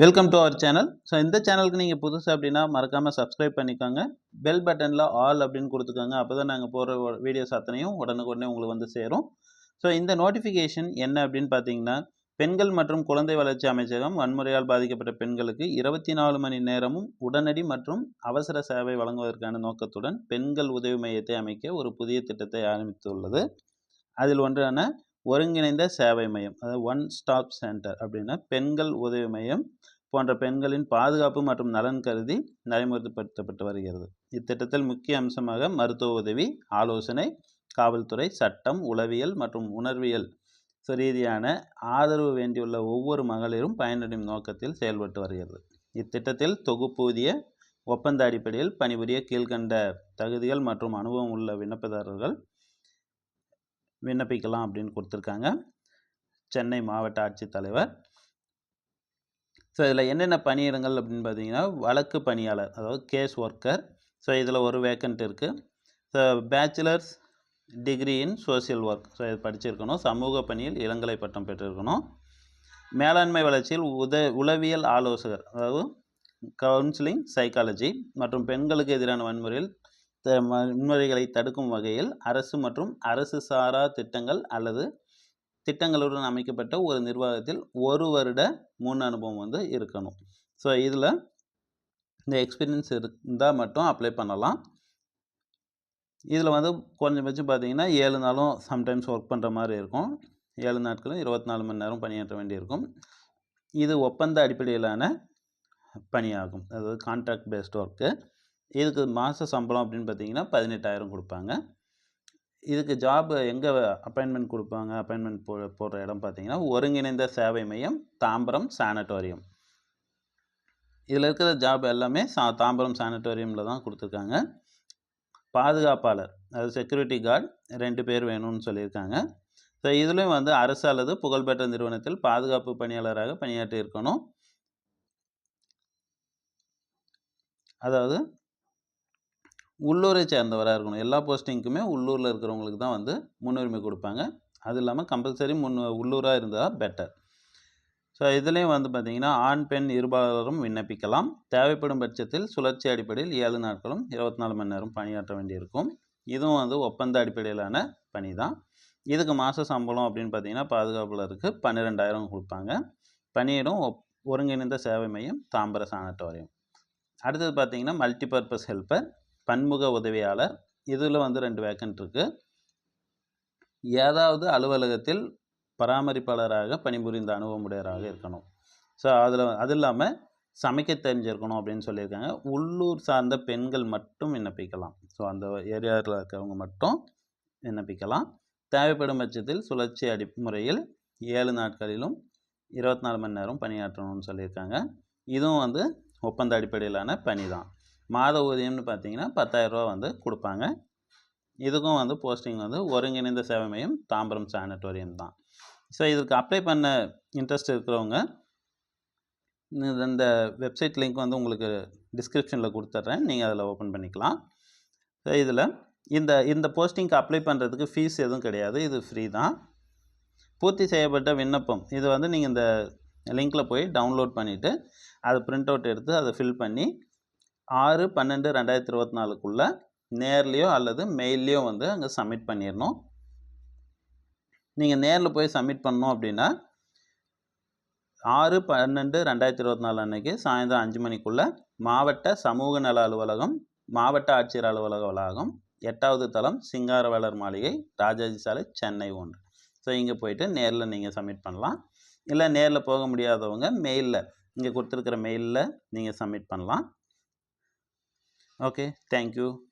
Welcome to our channel so இந்த சேனலுக்கு நீங்கள் புதுசு அப்படின்னா மறக்காமல் சப்ஸ்கிரைப் பண்ணிக்கோங்க. பெல் பட்டனில் ஆல் அப்படின்னு கொடுத்துக்கோங்க. அப்போ தான் நாங்கள் போகிற வீடியோஸ் அத்தனையும் உடனுக்குடனே உங்களுக்கு வந்து சேரும். ஸோ இந்த நோட்டிஃபிகேஷன் என்ன அப்படின்னு பார்த்தீங்கன்னா பெண்கள் மற்றும் குழந்தை வளர்ச்சி அமைச்சகம் வன்முறையால் பாதிக்கப்பட்ட பெண்களுக்கு இருபத்தி நாலு மணி நேரமும் உடனடி மற்றும் அவசர சேவை வழங்குவதற்கான நோக்கத்துடன் பெண்கள் உதவி மையத்தை அமைக்க ஒரு புதிய திட்டத்தை ஆரம்பித்துள்ளது. அதில் ஒன்றான ஒருங்கிணைந்த சேவை மையம் அதாவது ஒன் ஸ்டாப் சென்டர் அப்படின்னா பெண்கள் உதவி மையம் போன்ற பெண்களின் பாதுகாப்பு மற்றும் நலன் கருதி நடைமுறைப்படுத்தப்பட்டு வருகிறது. இத்திட்டத்தில் முக்கிய அம்சமாக மருத்துவ உதவி ஆலோசனை காவல்துறை சட்டம் உளவியல் மற்றும் உணர்வியல் ரீதியான ஆதரவு வேண்டியுள்ள ஒவ்வொரு மகளிரும் பயனடையும் நோக்கத்தில் செயல்பட்டு வருகிறது. இத்திட்டத்தில் தொகுப்பூதிய ஒப்பந்த அடிப்படையில் பணிபுரிய கீழ்கண்ட தகுதிகள் மற்றும் அனுபவம் உள்ள விண்ணப்பதாரர்கள் விண்ணப்பிக்கலாம் அப்படின்னு கொடுத்துருக்காங்க. சென்னை மாவட்ட ஆட்சித்தலைவர். ஸோ இதில் என்னென்ன பணியிடங்கள் அப்படின்னு பார்த்தீங்கன்னா வழக்கு பணியாளர் அதாவது கேஸ் ஒர்க்கர் ஸோ இதில் ஒரு வேக்கண்ட் இருக்குது so bachelor's degree in social work so இது படிச்சிருக்கணும். சமூக பணியில் இளங்கலை பட்டம் பெற்றிருக்கணும். மேலாண்மை வளர்ச்சியில் உத உளவியல் ஆலோசகர் அதாவது கவுன்சிலிங் சைக்காலஜி மற்றும் பெண்களுக்கு எதிரான வன்முறையில் வன்முறைகளை தடுக்கும் வகையில் அரசு மற்றும் அரசு சாரா திட்டங்கள் அல்லது திட்டங்களுடன் அமைக்கப்பட்ட ஒரு நிர்வாகத்தில் ஒரு வருட முன் அனுபவம் வந்து இருக்கணும். ஸோ இதில் இந்த எக்ஸ்பீரியன்ஸ் இருந்தால் மட்டும் அப்ளை பண்ணலாம். இதில் வந்து குறைஞ்சபட்சம் பார்த்தீங்கன்னா ஏழு நாளும் சம்டைம்ஸ் ஒர்க் பண்ணுற மாதிரி இருக்கும். ஏழு நாட்களும் இருபத்தி நாலு மணி நேரம் பணியாற்ற வேண்டியிருக்கும். இது ஒப்பந்த அடிப்படையிலான பணியாகும். அதாவது கான்ட்ராக்ட் பேஸ்ட் ஒர்க்கு இதுக்கு மாத சம்பளம் அப்படின்னு பார்த்தீங்கன்னா பதினெட்டாயிரம் கொடுப்பாங்க. இதுக்கு ஜாப் எங்கே அப்பாயின்மெண்ட் கொடுப்பாங்க? அப்பாயின்மெண்ட் போ போடுற இடம் பார்த்தீங்கன்னா ஒருங்கிணைந்த சேவை மையம் தாம்பரம் சானட்டோரியம் இதில் இருக்கிற ஜாப் எல்லாமே சா தாம்பரம் சானட்டோரியமில் தான் கொடுத்துருக்காங்க. பாதுகாப்பாளர் அது செக்யூரிட்டி கார்டு ரெண்டு பேர் வேணும்னு சொல்லியிருக்காங்க. ஸோ இதுலேயும் வந்து அரசு அல்லது புகழ்பெற்ற நிறுவனத்தில் பாதுகாப்பு பணியாளராக பணியாற்றி இருக்கணும் அதாவது உள்ளூரை சேர்ந்தவராக இருக்கணும். எல்லா போஸ்டிங்க்குமே உள்ளூரில் இருக்கிறவங்களுக்கு தான் வந்து முன்னுரிமை கொடுப்பாங்க. அது இல்லாமல் கம்பல்சரி முன் உள்ளூராக இருந்தால் பெட்டர் ஸோ இதுலேயும் வந்து பார்த்திங்கன்னா ஆண் பெண் இருபாலரும் விண்ணப்பிக்கலாம். தேவைப்படும் பட்சத்தில் சுழற்சி அடிப்படையில் ஏழு நாட்களும் இருபத்தி நாலு மணி நேரம் பணியாற்ற வேண்டியிருக்கும். இதுவும் வந்து ஒப்பந்த அடிப்படையிலான பணி தான் இதுக்கு மாத சம்பளம் அப்படின்னு பார்த்தீங்கன்னா பாதுகாப்புலருக்கு பன்னிரெண்டாயிரம் கொடுப்பாங்க. பணியிடம் ஒருங்கிணைந்த சேவை மையம் தாம்பர அடுத்தது பார்த்திங்கன்னா மல்டிபர்பஸ் ஹெல்ப்பர் பன்முக உதவியாளர். இதில் வந்து ரெண்டு வேக்கன்ட் இருக்குது ஏதாவது அலுவலகத்தில் பராமரிப்பாளராக பணிபுரிந்த அனுபவமுடையராக இருக்கணும். ஸோ அதில் அது இல்லாமல் சமைக்க தெரிஞ்சிருக்கணும் அப்படின்னு சொல்லியிருக்காங்க. உள்ளூர் சார்ந்த பெண்கள் மட்டும் விண்ணப்பிக்கலாம். ஸோ அந்த ஏரியாவில் இருக்கிறவங்க மட்டும் விண்ணப்பிக்கலாம். தேவைப்படும் பட்சத்தில் சுழற்சி அடிமுறையில் ஏழு நாட்களிலும் இருபத்தி நாலு மணி நேரம் பணியாற்றணும்னு சொல்லியிருக்காங்க. இதுவும் வந்து ஒப்பந்த அடிப்படையிலான பணி தான் மாத ஊதியம்னு பார்த்தீங்கன்னா பத்தாயிரரூபா வந்து கொடுப்பாங்க. இதுக்கும் வந்து போஸ்டிங் வந்து ஒருங்கிணைந்த சேவை மையம் தாம்பரம் சானிட்டோரியம் தான். ஸோ இதுக்கு அப்ளை பண்ண இன்ட்ரெஸ்ட் இருக்கிறவங்க இந்த வெப்சைட் லிங்க் வந்து உங்களுக்கு டிஸ்கிரிப்ஷனில் கொடுத்துட்றேன். நீங்கள் அதில் ஓப்பன் பண்ணிக்கலாம். ஸோ இதில் இந்த இந்த போஸ்டிங்க்கு அப்ளை பண்ணுறதுக்கு ஃபீஸ் எதுவும் கிடையாது. இது ஃப்ரீ தான். பூர்த்தி செய்யப்பட்ட விண்ணப்பம். இது வந்து நீங்கள் இந்த லிங்க்கில் போய் டவுன்லோட் பண்ணிவிட்டு அதை ப்ரிண்ட் அவுட் எடுத்து அதை ஃபில் பண்ணி ஆறு பன்னெண்டு ரெண்டாயிரத்தி இருபத்தி நாலுக்குள்ளே நேர்லேயோ அல்லது மெயில்லையோ வந்து அங்கே சப்மிட் பண்ணிடணும் நீங்கள் நேரில் போய் சப்மிட் பண்ணோம் அப்படின்னா ஆறு பன்னெண்டு ரெண்டாயிரத்தி இருபத்தி நாலு அன்னைக்கு சாயந்தரம் அஞ்சு மணிக்குள்ளே மாவட்ட சமூக நல அலுவலகம் மாவட்ட ஆட்சியர் அலுவலக வளாகம் எட்டாவது தளம் சிங்காரவேலர் மாளிகை ராஜாஜி சாலை சென்னை ஒன்று. ஸோ இங்கே போயிட்டு நேரில் நீங்கள் சப்மிட் பண்ணலாம். இல்லை நேரில் போக முடியாதவங்க மெயிலில் இங்கே கொடுத்துருக்குற மெயிலில் நீங்கள் சப்மிட் பண்ணலாம். Okay thank you